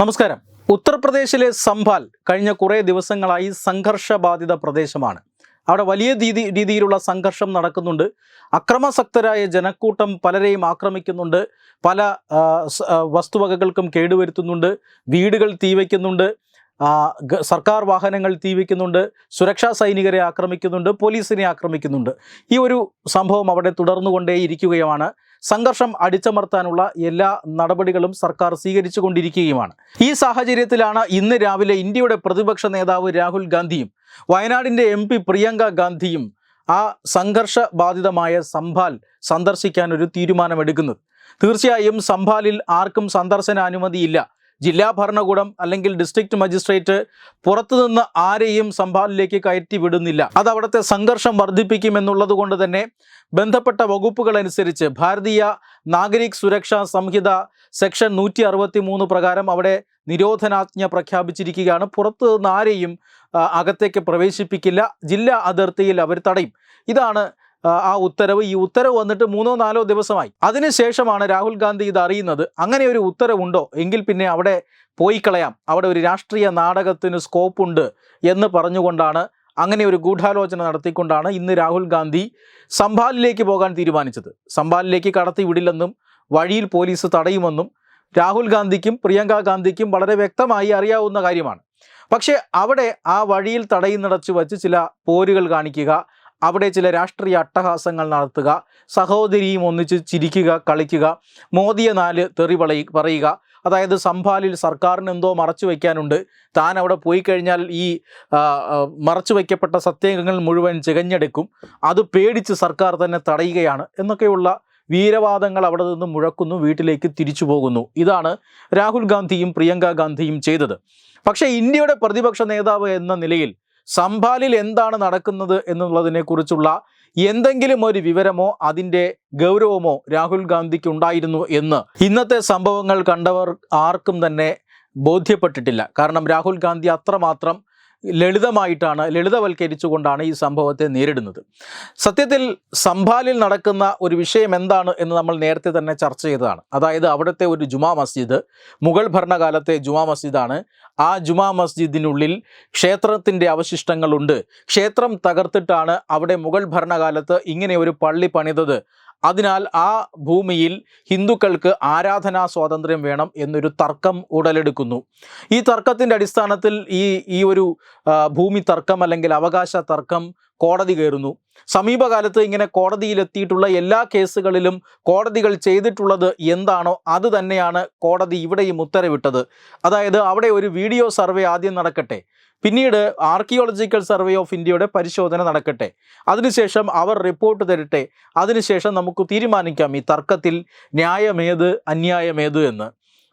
നമസ്കാരം. ഉത്തർപ്രദേശിലെ സംഭാൽ കഴിഞ്ഞ കുറേ ദിവസങ്ങളായി സംഘർഷബാധിത പ്രദേശമാണ്. അവിടെ വലിയ രീതി രീതിയിലുള്ള സംഘർഷം നടക്കുന്നുണ്ട്. അക്രമാസക്തരായ ജനക്കൂട്ടം പലരെയും ആക്രമിക്കുന്നുണ്ട്. പല വസ്തുവകകൾക്കും കേടുവരുത്തുന്നുണ്ട്. വീടുകൾ തീവയ്ക്കുന്നുണ്ട് സർക്കാർ വാഹനങ്ങൾ തീവയ്ക്കുന്നുണ്ട് സുരക്ഷാ സൈനികരെ ആക്രമിക്കുന്നുണ്ട്. പോലീസിനെ ആക്രമിക്കുന്നുണ്ട്. ഈ ഒരു സംഭവം അവിടെ തുടർന്നുകൊണ്ടേയിരിക്കുകയാണ്. സംഘർഷം അടിച്ചമർത്താനുള്ള എല്ലാ നടപടികളും സർക്കാർ സ്വീകരിച്ചുകൊണ്ടിരിക്കുകയുമാണ്. ഈ സാഹചര്യത്തിലാണ് ഇന്ന് രാവിലെ ഇന്ത്യയുടെ പ്രതിപക്ഷ നേതാവ് രാഹുൽ ഗാന്ധിയും വയനാടിന്റെ എം പ്രിയങ്ക ഗാന്ധിയും ആ സംഘർഷ ബാധിതമായ സംഭാൽ സന്ദർശിക്കാൻ ഒരു തീരുമാനമെടുക്കുന്നത്. തീർച്ചയായും സംഭാലിൽ ആർക്കും സന്ദർശന അനുമതിയില്ല. ജില്ലാ ഭരണകൂടം അല്ലെങ്കിൽ ഡിസ്ട്രിക്ട് മജിസ്ട്രേറ്റ് പുറത്തുനിന്ന് ആരെയും സംഭാലിലേക്ക് കയറ്റി വിടുന്നില്ല. അത് അവിടുത്തെ സംഘർഷം വർദ്ധിപ്പിക്കുമെന്നുള്ളത് കൊണ്ട് തന്നെ ബന്ധപ്പെട്ട വകുപ്പുകൾ അനുസരിച്ച് ഭാരതീയ നാഗരിക് സുരക്ഷാ സംഹിത സെക്ഷൻ നൂറ്റി അറുപത്തി മൂന്ന് പ്രകാരം അവിടെ നിരോധനാജ്ഞ പ്രഖ്യാപിച്ചിരിക്കുകയാണ്. പുറത്തു നിന്ന് ആരെയും അകത്തേക്ക് പ്രവേശിപ്പിക്കില്ല. ജില്ലാ അതിർത്തിയിൽ അവർ തടയും. ഇതാണ് ആ, ഉത്തരവ്. ഈ ഉത്തരവ് വന്നിട്ട് മൂന്നോ നാലോ ദിവസമായി. അതിനുശേഷമാണ് രാഹുൽ ഗാന്ധി ഇത് അറിയുന്നത്. അങ്ങനെ ഒരു ഉത്തരവുണ്ടോ? എങ്കിൽ പിന്നെ അവിടെ പോയി കളയാം. അവിടെ ഒരു രാഷ്ട്രീയ നാടകത്തിന് സ്കോപ്പുണ്ട് എന്ന് പറഞ്ഞുകൊണ്ടാണ് അങ്ങനെ ഒരു ഗൂഢാലോചന നടത്തിക്കൊണ്ടാണ് ഇന്ന് രാഹുൽ ഗാന്ധി സംഭാലിലേക്ക് പോകാൻ തീരുമാനിച്ചത്. സംഭാലിലേക്ക് കടത്തി വിടില്ലെന്നും വഴിയിൽ പോലീസ് തടയുമെന്നും രാഹുൽ ഗാന്ധിക്കും പ്രിയങ്ക ഗാന്ധിക്കും വളരെ വ്യക്തമായി അറിയാവുന്ന കാര്യമാണ്. പക്ഷേ അവിടെ ആ വഴിയിൽ തടയുന്നിടച്ച് വച്ച് ചില പോരുകൾ കാണിക്കുക അവിടെ ചില രാഷ്ട്രീയ അട്ടഹാസങ്ങൾ നടത്തുക സഹോദരിയും ഒന്നിച്ച് ചിരിക്കുക കളിക്കുക മോദിയെ നാല് തെറി പറയി പറയുക. അതായത് സംഭാലിൽ സർക്കാരിന് എന്തോ മറച്ചു വയ്ക്കാനുണ്ട്. താൻ അവിടെ പോയി കഴിഞ്ഞാൽ ഈ മറച്ചു വയ്ക്കപ്പെട്ട സത്യങ്ങൾ മുഴുവൻ ചികഞ്ഞെടുക്കും. അത് പേടിച്ച് സർക്കാർ തന്നെ തടയുകയാണ് എന്നൊക്കെയുള്ള വീരവാദങ്ങൾ അവിടെ നിന്ന് മുഴക്കുന്നു വീട്ടിലേക്ക് തിരിച്ചു പോകുന്നു. ഇതാണ് രാഹുൽ ഗാന്ധിയും പ്രിയങ്ക ഗാന്ധിയും ചെയ്തത്. പക്ഷേ ഇന്ത്യയുടെ പ്രതിപക്ഷ നേതാവ് എന്ന നിലയിൽ സംഭാലിൽ എന്താണ് നടക്കുന്നത് എന്നുള്ളതിനെക്കുറിച്ചുള്ള എന്തെങ്കിലും ഒരു വിവരമോ അതിന്റെ ഗൗരവമോ രാഹുൽ ഗാന്ധിക്ക് ഉണ്ടായിരുന്നു എന്ന്. ഇന്നത്തെ സംഭവങ്ങൾ കണ്ടവർ ആർക്കും തന്നെ ബോധ്യപ്പെട്ടിട്ടില്ല. കാരണം രാഹുൽ ഗാന്ധി അത്രമാത്രം ലളിതമായിട്ടാണ് ലളിതവൽക്കരിച്ചുകൊണ്ടാണ് ഈ സംഭവത്തെ നേരിടുന്നത്. സത്യത്തിൽ സംഭാലിൽ നടക്കുന്ന ഒരു വിഷയം എന്താണ് എന്ന് നമ്മൾ നേരത്തെ തന്നെ ചർച്ച ചെയ്തതാണ്. അതായത് അവിടുത്തെ ഒരു ജുമാ മസ്ജിദ് മുഗൾ ഭരണകാലത്തെ ജുമാ മസ്ജിദാണ്. ആ ജുമാ മസ്ജിദിനുള്ളിൽ ക്ഷേത്രത്തിന്റെ അവശിഷ്ടങ്ങളുണ്ട്. ക്ഷേത്രം തകർത്തിട്ടാണ് അവിടെ മുഗൾ ഭരണകാലത്ത് ഇങ്ങനെ ഒരു പള്ളി പണിതത്. അതിനാൽ ആ ഭൂമിയിൽ ഹിന്ദുക്കൾക്ക് ആരാധനാ സ്വാതന്ത്ര്യം വേണം എന്നൊരു തർക്കം ഉടലെടുക്കുന്നു. ഈ തർക്കത്തിന്റെ അടിസ്ഥാനത്തിൽ ഈ ഈ ഒരു ഭൂമി തർക്കം അല്ലെങ്കിൽ അവകാശ തർക്കം കോടതി കയറുന്നു. സമീപകാലത്ത് ഇങ്ങനെ കോടതിയിലെത്തിയിട്ടുള്ള എല്ലാ കേസുകളിലും കോടതികൾ ചെയ്തിട്ടുള്ളത് എന്താണോ അത് തന്നെയാണ് കോടതി ഇവിടെയും ഉത്തരവിട്ടത്. അതായത് അവിടെ ഒരു വീഡിയോ സർവേ ആദ്യം നടക്കട്ടെ. പിന്നീട് ആർക്കിയോളജിക്കൽ സർവേ ഓഫ് ഇന്ത്യയുടെ പരിശോധന നടക്കട്ടെ. അതിനുശേഷം അവർ റിപ്പോർട്ട് തരട്ടെ. അതിനുശേഷം നമുക്ക് തീരുമാനിക്കാം ഈ തർക്കത്തിൽ ന്യായമേത് അന്യായമേത് എന്ന്.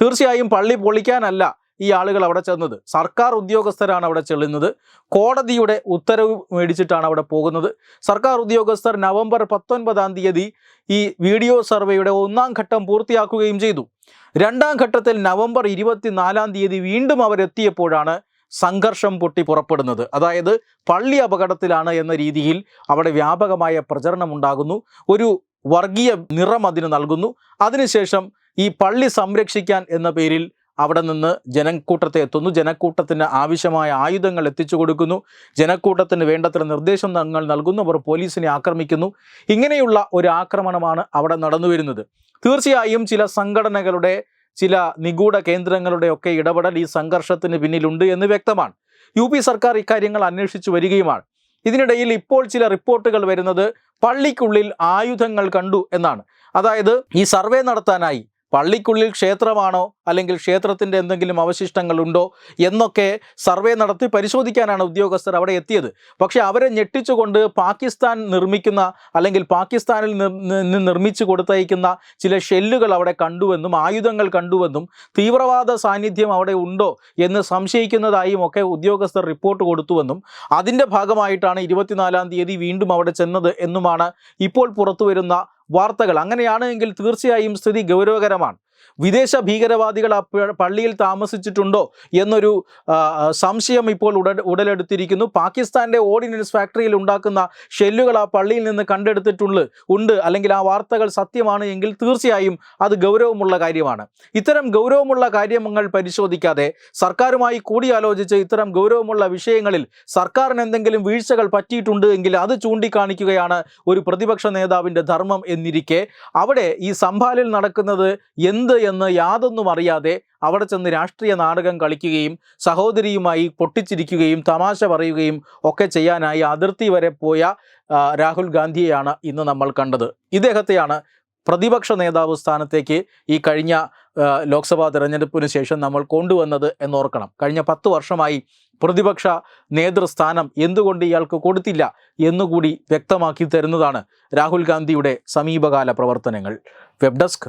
തീർച്ചയായും പള്ളി പൊളിക്കാനല്ല ഈ ആളുകൾ അവിടെ ചെന്നത്. സർക്കാർ ഉദ്യോഗസ്ഥരാണ് അവിടെ ചെല്ലുന്നത്. കോടതിയുടെ ഉത്തരവ് മേടിച്ചിട്ടാണ് അവിടെ പോകുന്നത്. സർക്കാർ ഉദ്യോഗസ്ഥർ നവംബർ പത്തൊൻപതാം തീയതി ഈ വീഡിയോ സർവേയുടെ ഒന്നാം ഘട്ടം പൂർത്തിയാക്കുകയും ചെയ്തു. രണ്ടാം ഘട്ടത്തിൽ നവംബർ ഇരുപത്തിനാലാം തീയതി വീണ്ടും അവരെത്തിയപ്പോഴാണ് സംഘർഷം പൊട്ടി പുറപ്പെടുന്നത്. അതായത് പള്ളി അപകടത്തിലാണ് എന്ന രീതിയിൽ അവിടെ വ്യാപകമായ പ്രചരണം ഉണ്ടാകുന്നു. ഒരു വർഗീയ നിറം അതിന് നൽകുന്നു. അതിനുശേഷം ഈ പള്ളി സംരക്ഷിക്കാൻ എന്ന പേരിൽ അവിടെ നിന്ന് ജനക്കൂട്ടത്തെ എത്തുന്നു. ജനക്കൂട്ടത്തിന് ആവശ്യമായ ആയുധങ്ങൾ എത്തിച്ചു കൊടുക്കുന്നു. ജനക്കൂട്ടത്തിന് വേണ്ടത്ര നിർദ്ദേശം തങ്ങൾ നൽകുന്നു. അവർ പോലീസിനെ ആക്രമിക്കുന്നു. ഇങ്ങനെയുള്ള ഒരു ആക്രമണമാണ് അവിടെ നടന്നു വരുന്നത്. തീർച്ചയായും ചില സംഘടനകളുടെ ചില നിഗൂഢ കേന്ദ്രങ്ങളുടെ ഒക്കെ ഇടപെടൽ ഈ സംഘർഷത്തിന് പിന്നിലുണ്ട് എന്ന് വ്യക്തമാണ്. യു പി സർക്കാർ ഇക്കാര്യങ്ങൾ അന്വേഷിച്ചു വരികയുമാണ്. ഇതിനിടയിൽ ഇപ്പോൾ ചില റിപ്പോർട്ടുകൾ വരുന്നത് പള്ളിക്കുള്ളിൽ ആയുധങ്ങൾ കണ്ടു എന്നാണ്. അതായത് ഈ സർവേ നടത്താനായി പള്ളിക്കുള്ളിൽ ക്ഷേത്രമാണോ അല്ലെങ്കിൽ ക്ഷേത്രത്തിന്റെ എന്തെങ്കിലും അവശിഷ്ടങ്ങളുണ്ടോ എന്നൊക്കെ സർവേ നടത്തി പരിശോധിക്കാനാണ് ഉദ്യോഗസ്ഥർ അവിടെ എത്തിയത്. പക്ഷേ അവരെ ഞെട്ടിച്ചുകൊണ്ട് പാകിസ്ഥാൻ നിർമ്മിക്കുന്ന അല്ലെങ്കിൽ പാകിസ്ഥാനിൽ നിന്ന് നിർമ്മിച്ചു കൊടുത്തയക്കുന്ന ചില ഷെല്ലുകൾ അവിടെ കണ്ടുവെന്നും ആയുധങ്ങൾ കണ്ടുവെന്നും തീവ്രവാദ സാന്നിധ്യം അവിടെ ഉണ്ടോ എന്ന് സംശയിക്കുന്നതായും ഒക്കെ ഉദ്യോഗസ്ഥർ റിപ്പോർട്ട് കൊടുത്തുവെന്നും അതിന്റെ ഭാഗമായിട്ടാണ് ഇരുപത്തിനാലാം തീയതി വീണ്ടും അവിടെ ചെന്നത് എന്നുമാണ് ഇപ്പോൾ പുറത്തു വരുന്ന വാർത്തകൾ. അങ്ങനെയാണ് എങ്കിൽ തീർച്ചയായും സ്ഥിതി ഗൗരവകരമാണ്. വിദേശ ഭീകരവാദികൾ ആ പള്ളിയിൽ താമസിച്ചിട്ടുണ്ടോ എന്നൊരു സംശയം ഇപ്പോൾ ഉട ഉടലെടുത്തിരിക്കുന്നു. പാകിസ്ഥാന്റെ ഓർഡിനൻസ് ഫാക്ടറിയിൽ ഉണ്ടാക്കുന്ന ഷെല്ലുകൾ ആ പള്ളിയിൽ നിന്ന് കണ്ടെടുത്തിട്ടുണ്ട് ഉണ്ട്. അല്ലെങ്കിൽ ആ വാർത്തകൾ സത്യമാണ് എങ്കിൽ തീർച്ചയായും അത് ഗൗരവമുള്ള കാര്യമാണ്. ഇത്തരം ഗൗരവമുള്ള കാര്യങ്ങൾ പരിശോധിക്കാതെ സർക്കാരുമായി കൂടിയാലോചിച്ച് ഇത്തരം ഗൗരവമുള്ള വിഷയങ്ങളിൽ സർക്കാരിന് എന്തെങ്കിലും വീഴ്ചകൾ പറ്റിയിട്ടുണ്ട് എങ്കിൽ അത് ചൂണ്ടിക്കാണിക്കുകയാണ് ഒരു പ്രതിപക്ഷ നേതാവിന്റെ ധർമ്മം എന്നിരിക്കെ. അവിടെ ഈ സംഭാലിൽ നടക്കുന്നത് എന്ത് എന്ന് യാതൊന്നും അറിയാതെ അവിടെ ചെന്ന് രാഷ്ട്രീയ നാടകം കളിക്കുകയും സഹോദരിയുമായി പൊട്ടിച്ചിരിക്കുകയും തമാശ പറയുകയും ഒക്കെ ചെയ്യാനായി അതിർത്തി വരെ പോയ രാഹുൽ ഗാന്ധിയെയാണ് ഇന്ന് നമ്മൾ കണ്ടത്. ഇദ്ദേഹത്തെയാണ് പ്രതിപക്ഷ നേതാവ് സ്ഥാനത്തേക്ക് ഈ കഴിഞ്ഞ ലോക്സഭാ തെരഞ്ഞെടുപ്പിന് ശേഷം നമ്മൾ കൊണ്ടുവന്നത് എന്നോർക്കണം. കഴിഞ്ഞ പത്ത് വർഷമായി പ്രതിപക്ഷ നേതൃസ്ഥാനം എന്തുകൊണ്ട് ഇയാൾക്ക് കൊടുത്തില്ല എന്നുകൂടി വ്യക്തമാക്കി തരുന്നതാണ് രാഹുൽ ഗാന്ധിയുടെ സമീപകാല പ്രവർത്തനങ്ങൾ. Web desk